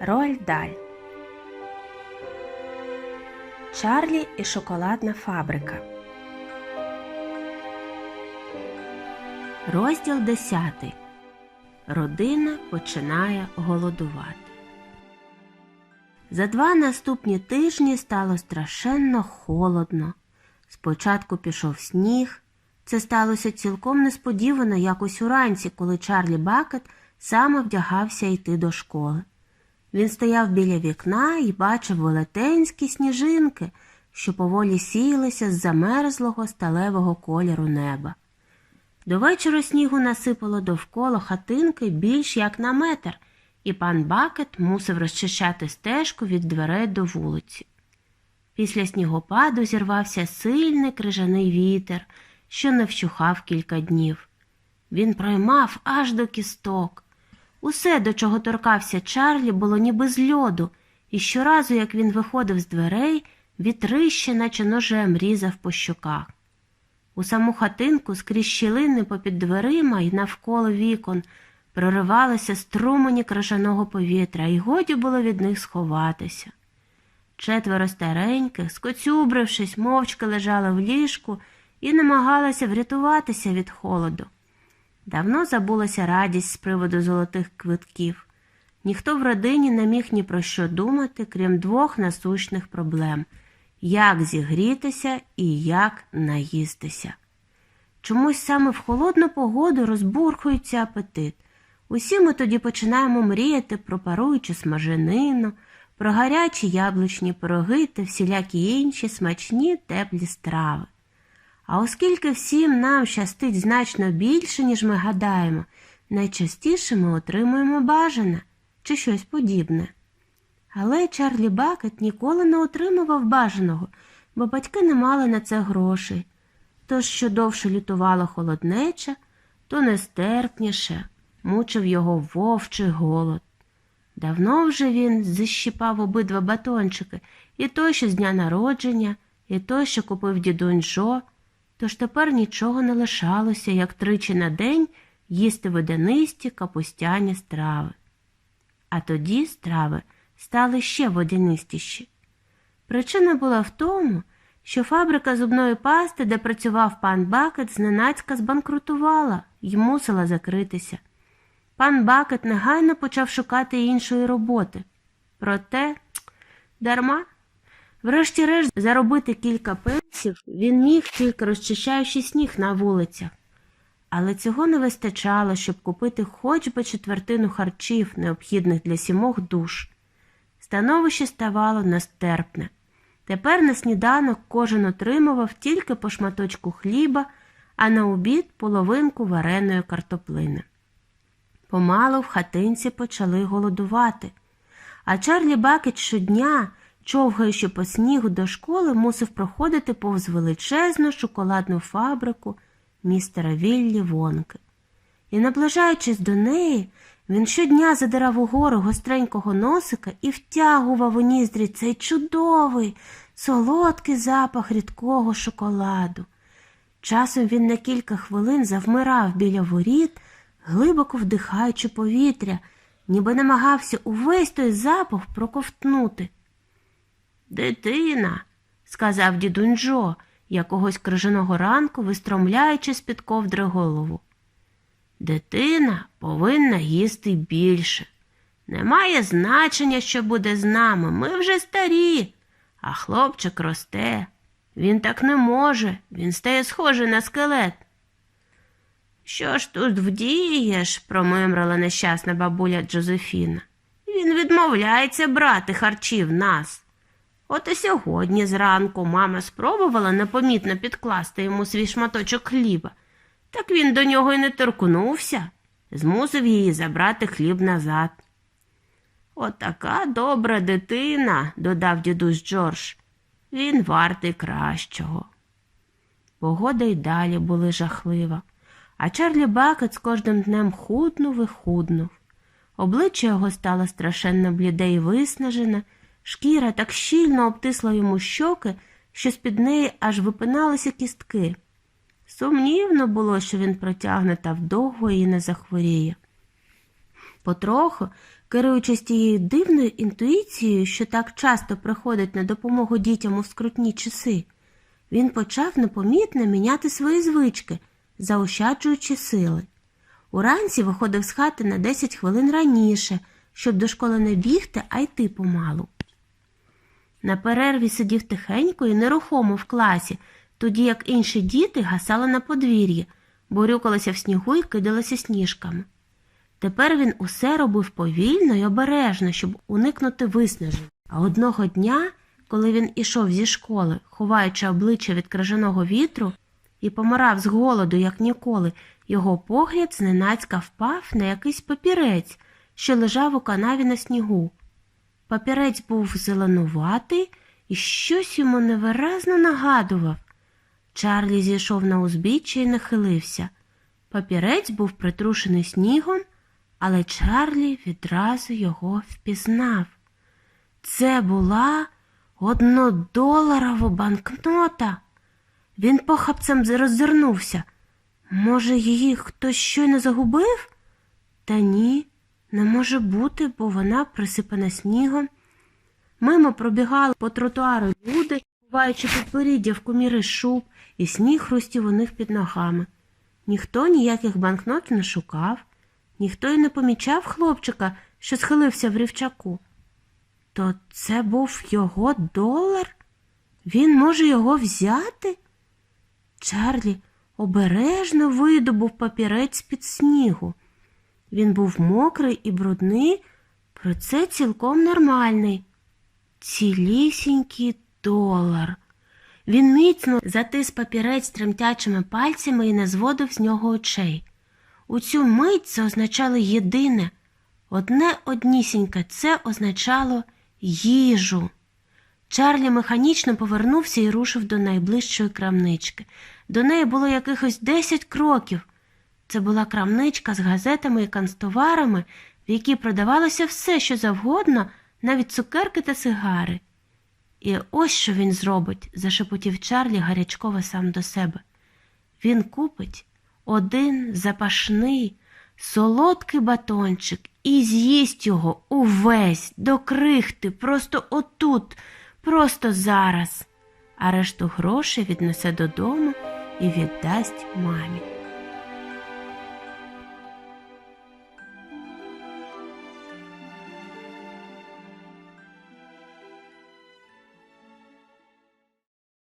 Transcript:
Роль Даль. Чарлі і шоколадна фабрика. Розділ 10. Родина починає голодувати. За два наступні тижні стало страшенно холодно. Спочатку пішов сніг. Це сталося цілком несподівано якось уранці, коли Чарлі Бакет саме вдягався йти до школи. Він стояв біля вікна і бачив велетенські сніжинки, що поволі сіялися з замерзлого сталевого кольору неба. До вечора снігу насипало довкола хатинки більш як на метр, і пан Бакет мусив розчищати стежку від дверей до вулиці. Після снігопаду зірвався сильний крижаний вітер, що не вщухав кілька днів. Він проймав аж до кісток. Усе, до чого торкався Чарлі, було ніби з льоду, і щоразу, як він виходив з дверей, вітрище, наче ножем різав по щоках. У саму хатинку скрізь щілини попід дверима і навколо вікон проривалися струмені крижаного повітря, і годі було від них сховатися. Четверо стареньких, скоцюбрившись, мовчки лежали в ліжку і намагалися врятуватися від холоду. Давно забулася радість з приводу золотих квитків. Ніхто в родині не міг ні про що думати, крім двох насущних проблем як зігрітися і як наїстися. Чомусь саме в холодну погоду розбурхується апетит. Усі ми тоді починаємо мріяти про паруючу смаженину, про гарячі яблучні пироги та всілякі інші смачні теплі страви. А оскільки всім нам щастить значно більше, ніж ми гадаємо, найчастіше ми отримуємо бажане чи щось подібне. Але Чарлі Бакет ніколи не отримував бажаного, бо батьки не мали на це грошей. Тож, що довше лютувала холоднеча, то нестерпніше мучив його вовчий голод. Давно вже він зіщипав обидва батончики, і той, що з дня народження, і той, що купив дідунь Жо, тож тепер нічого не лишалося, як тричі на день їсти водянисті капустяні страви. А тоді страви стали ще водянистіші. Причина була в тому, що фабрика зубної пасти, де працював пан Бакет, зненацька збанкрутувала і мусила закритися. Пан Бакет негайно почав шукати іншої роботи. Проте, дарма, врешті-решт, заробити кілька пенсів він міг, тільки розчищаючи сніг на вулицях. Але цього не вистачало, щоб купити хоч би четвертину харчів, необхідних для сімох душ. Становище ставало нестерпне. Тепер на сніданок кожен отримував тільки по шматочку хліба, а на обід половинку вареної картоплини. Помалу в хатинці почали голодувати, а Чарлі Бакет щодня, човгаючи по снігу до школи, мусив проходити повз величезну шоколадну фабрику містера Віллі Вонки. І, наближаючись до неї, він щодня задирав угору гостренького носика і втягував у ніздрі цей чудовий, солодкий запах рідкого шоколаду. Часом він на кілька хвилин завмирав біля воріт, глибоко вдихаючи повітря, ніби намагався увесь той запах проковтнути. Дитина, сказав дідунь Джо, якогось крижаного ранку вистромляючи з-під ковдри голову. Дитина повинна їсти більше. Немає значення, що буде з нами. Ми вже старі, а хлопчик росте. Він так не може, він стає схожий на скелет. Що ж тут вдієш? промимрила нещасна бабуля Джозефіна. Він відмовляється брати харчі в нас. От і сьогодні зранку мама спробувала непомітно підкласти йому свій шматочок хліба. Так він до нього й не торкнувся, змусив її забрати хліб назад. Отака добра дитина, додав дідусь Джордж. Він вартий кращого. Погода й далі була жахлива, а Чарлі Бакет з кожним днем худнув і худнув. Обличчя його стало страшенно бліде і виснажене, шкіра так щільно обтисла йому щоки, що з-під неї аж випиналися кістки. Сумнівно було, що він протягне та вдовго і не захворіє. Потроху, керуючись тією дивною інтуїцією, що так часто приходить на допомогу дітям у скрутні часи, він почав непомітно міняти свої звички, заощаджуючи сили. Уранці виходив з хати на 10 хвилин раніше, щоб до школи не бігти, а йти помалу. На перерві сидів тихенько і нерухомо в класі, тоді як інші діти гасали на подвір'ї, борюкалися в снігу і кидалися сніжками. Тепер він усе робив повільно і обережно, щоб уникнути виснажень. А одного дня, коли він ішов зі школи, ховаючи обличчя від крижаного вітру, і помирав з голоду, як ніколи, його погляд зненацька впав на якийсь папірець, що лежав у канаві на снігу. Папірець був зеленуватий і щось йому невиразно нагадував. Чарлі зійшов на узбіччя і нахилився. Папірець був притрушений снігом, але Чарлі відразу його впізнав. Це була однодоларова банкнота. Він похапцем роззирнувся. Може, її хтось щойно загубив? Та ні, не може бути, бо вона присипана снігом. Мимо пробігали по тротуару люди, ховаючи підборіддя в коміри шуб, і сніг хрустів у них під ногами. Ніхто ніяких банкнот не шукав, ніхто й не помічав хлопчика, що схилився в рівчаку. То це був його долар? Він може його взяти? Чарлі обережно видобув папірець під снігу. Він був мокрий і брудний, про це цілком нормальний. Цілісінький долар. Він міцно затис папірець тремтячими пальцями і не зводив з нього очей. У цю мить це означало єдине, одне однісіньке це означало їжу. Чарлі механічно повернувся і рушив до найближчої крамнички. До неї було якихось десять кроків. Це була крамничка з газетами і канцтоварами, в якій продавалося все, що завгодно, навіть цукерки та сигари. І ось що він зробить, зашепотів Чарлі гарячково сам до себе. Він купить один запашний, солодкий батончик і з'їсть його увесь до крихти, просто отут, просто зараз, а решту грошей віднесе додому і віддасть мамі.